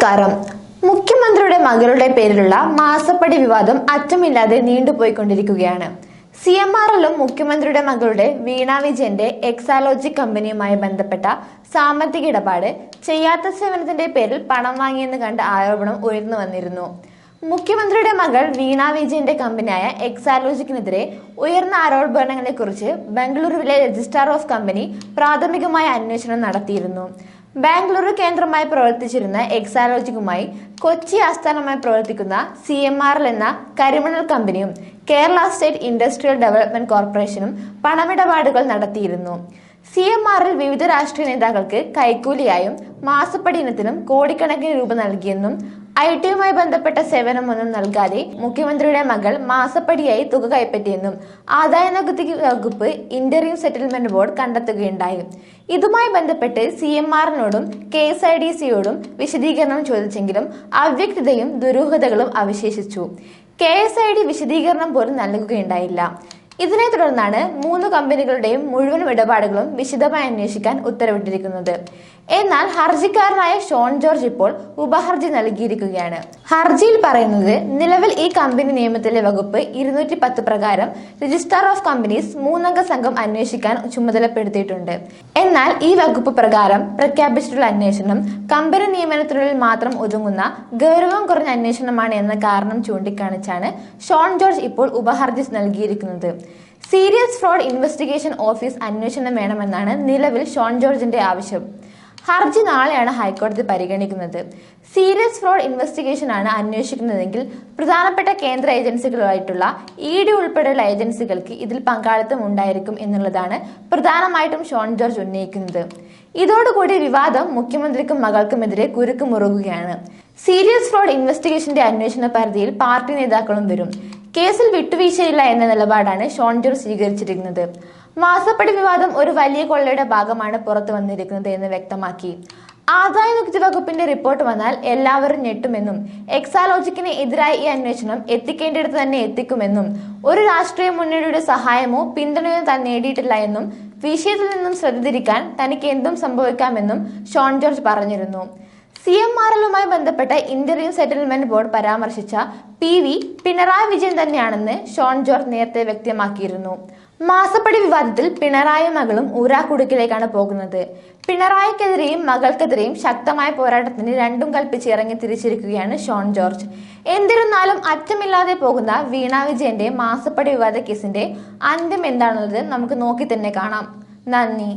നമസ്കാരം. മുഖ്യമന്ത്രിയുടെ മകളുടെ പേരിലുള്ള മാസപ്പടി വിവാദം അറ്റമില്ലാതെ നീണ്ടുപോയിക്കൊണ്ടിരിക്കുകയാണ്. സി എം ആർ എല്ലും മുഖ്യമന്ത്രിയുടെ മകളുടെ വീണ വിജയന്റെ എക്സാലോജി കമ്പനിയുമായി ബന്ധപ്പെട്ട സാമ്പത്തിക ഇടപാട് ചെയ്യാത്ത സേവനത്തിന്റെ പേരിൽ പണം വാങ്ങിയെന്ന് കണ്ട ആരോപണം ഉയർന്നു വന്നിരുന്നു. മുഖ്യമന്ത്രിയുടെ മകൾ വീണ വിജയന്റെ കമ്പനിയായ എക്സാലോജിക്കിനെതിരെ ഉയർന്ന ആരോപണങ്ങളെ കുറിച്ച് ബംഗളൂരുവിലെ രജിസ്ട്രാർ ഓഫ് കമ്പനി പ്രാഥമികമായ അന്വേഷണം നടത്തിയിരുന്നു. ബാംഗ്ലൂരു കേന്ദ്രമായി പ്രവർത്തിച്ചിരുന്ന എക്സാലോജിക്കുമായി കൊച്ചി ആസ്ഥാനമായി പ്രവർത്തിക്കുന്ന സി എം ആർ എൽ എന്ന കരിമണൽ കമ്പനിയും കേരള സ്റ്റേറ്റ് ഇൻഡസ്ട്രിയൽ ഡെവലപ്മെന്റ് കോർപ്പറേഷനും പണമിടപാടുകൾ നടത്തിയിരുന്നു. സി എം ആറിൽ വിവിധ രാഷ്ട്രീയ നേതാക്കൾക്ക് കൈക്കൂലിയായും മാസപ്പടി ഇനത്തിനും കോടിക്കണക്കിന് രൂപ നൽകിയെന്നും ഐ ടിയുമായി ബന്ധപ്പെട്ട സേവനമൊന്നും നൽകാതെ മുഖ്യമന്ത്രിയുടെ മകൾ മാസപ്പടിയായി തുക കൈപ്പറ്റിയെന്നും ആദായ നികുതി വകുപ്പ് ഇന്റർവ്യൂ സെറ്റിൽമെന്റ് ബോർഡ് കണ്ടെത്തുകയുണ്ടായി. ഇതുമായി ബന്ധപ്പെട്ട് സി എം ആറിനോടും കെ എസ് ഐ ഡി സിയോടും വിശദീകരണം ചോദിച്ചെങ്കിലും അവ്യക്തതയും ദുരൂഹതകളും അവശേഷിച്ചു. കെ എസ് ഐ ഡി വിശദീകരണം പോലും നൽകുകയുണ്ടായില്ല. ഇതിനെ തുടർന്നാണ് മൂന്ന് കമ്പനികളുടെയും മുഴുവൻ ഇടപാടുകളും വിശദമായി അന്വേഷിക്കാൻ ഉത്തരവിട്ടിരിക്കുന്നത്. എന്നാൽ ഹർജിക്കാരനായ ഷോൺ ജോർജ് ഇപ്പോൾ ഉപഹർജി നൽകിയിരിക്കുകയാണ്. ഹർജിയിൽ പറയുന്നത് നിലവിൽ ഈ കമ്പനി നിയമത്തിലെ വകുപ്പ് ഇരുന്നൂറ്റി പത്ത് പ്രകാരം രജിസ്ട്രാർ ഓഫ് കമ്പനീസ് മൂന്നംഗ സംഘം അന്വേഷിക്കാൻ ചുമതലപ്പെടുത്തിയിട്ടുണ്ട്. എന്നാൽ ഈ വകുപ്പ് പ്രകാരം പ്രഖ്യാപിച്ചിട്ടുള്ള അന്വേഷണം കമ്പനി നിയമനത്തിനുള്ളിൽ മാത്രം ഒതുങ്ങുന്ന ഗൗരവം കുറഞ്ഞ അന്വേഷണമാണ് എന്ന കാരണം ചൂണ്ടിക്കാണിച്ചാണ് ഷോൺ ജോർജ് ഇപ്പോൾ ഉപഹർജി നൽകിയിരിക്കുന്നത്. സീരിയസ് ഫ്രോഡ് ഇൻവെസ്റ്റിഗേഷൻ ഓഫീസ് അന്വേഷണം വേണമെന്നാണ് നിലവിൽ ഷോൺ ജോർജിന്റെ ആവശ്യം. ഹർജി നാളെയാണ് ഹൈക്കോടതി പരിഗണിക്കുന്നത്. സീരിയസ് ഫ്രോഡ് ഇൻവെസ്റ്റിഗേഷൻ ആണ് അന്വേഷിക്കുന്നതെങ്കിൽ പ്രധാനപ്പെട്ട കേന്ദ്ര ഏജൻസികളായിട്ടുള്ള ഇ ഡി ഉൾപ്പെടെയുള്ള ഏജൻസികൾക്ക് ഇതിൽ പങ്കാളിത്തം ഉണ്ടായിരിക്കും എന്നുള്ളതാണ് പ്രധാനമായിട്ടും ഷോൺ ജോർജ് ഉന്നയിക്കുന്നത്. ഇതോടുകൂടി വിവാദം മുഖ്യമന്ത്രിക്കും മകൾക്കുമെതിരെ കുരുക്ക് മുറുകുകയാണ്. സീരിയസ് ഫ്രോഡ് ഇൻവെസ്റ്റിഗേഷന്റെ അന്വേഷണ പരിധിയിൽ പാർട്ടി നേതാക്കളും വരും. കേസിൽ വിട്ടുവീഴ്ചയില്ല എന്ന നിലപാടാണ് ഷോൺ ജോർജ് സ്വീകരിച്ചിരിക്കുന്നത്. മാസപ്പടി വിവാദം ഒരു വലിയ കൊള്ളയുടെ ഭാഗമാണ് പുറത്തു വന്നിരിക്കുന്നത് എന്ന് വ്യക്തമാക്കി. ആദായ നികുതി വകുപ്പിന്റെ റിപ്പോർട്ട് വന്നാൽ എല്ലാവരും ഞെട്ടുമെന്നും എക്സാലോജിക്കിന് എതിരായ ഈ അന്വേഷണം എത്തിക്കേണ്ടിടത്ത് തന്നെ എത്തിക്കുമെന്നും ഒരു രാഷ്ട്രീയ മുന്നണിയുടെ സഹായമോ പിന്തുണയോ താൻ നേടിയിട്ടില്ല എന്നും വിഷയത്തിൽ നിന്നും ശ്രദ്ധ തിരിക്കാൻ തനിക്ക് എന്തും സംഭവിക്കാമെന്നും ഷോൺ ജോർജ് പറഞ്ഞിരുന്നു. സി എം ആർ എല്ലുമായി ബന്ധപ്പെട്ട ഇന്റർവ്യൂ സെറ്റിൽമെന്റ് ബോർഡ് പരാമർശിച്ച പി വി പിണറായി വിജയൻ തന്നെയാണെന്ന് ഷോൺ ജോർജ് നേരത്തെ വ്യക്തമാക്കിയിരുന്നു. മാസപ്പടി വിവാദത്തിൽ പിണറായി മകളും ഊരാക്കുടുക്കിലേക്കാണ് പോകുന്നത്. പിണറായിക്കെതിരെയും മകൾക്കെതിരെയും ശക്തമായ പോരാട്ടത്തിന് രണ്ടും കൽപ്പിച്ച് ഇറങ്ങി തിരിച്ചിരിക്കുകയാണ് ഷോൺ ജോർജ്. എന്നിരുന്നാലും അറ്റമില്ലാതെ പോകുന്ന വീണ വിജയന്റെ മാസപ്പടി വിവാദ കേസിന്റെ അന്ത്യം എന്താണെന്നത് നമുക്ക് നോക്കി തന്നെ കാണാം. നന്ദി.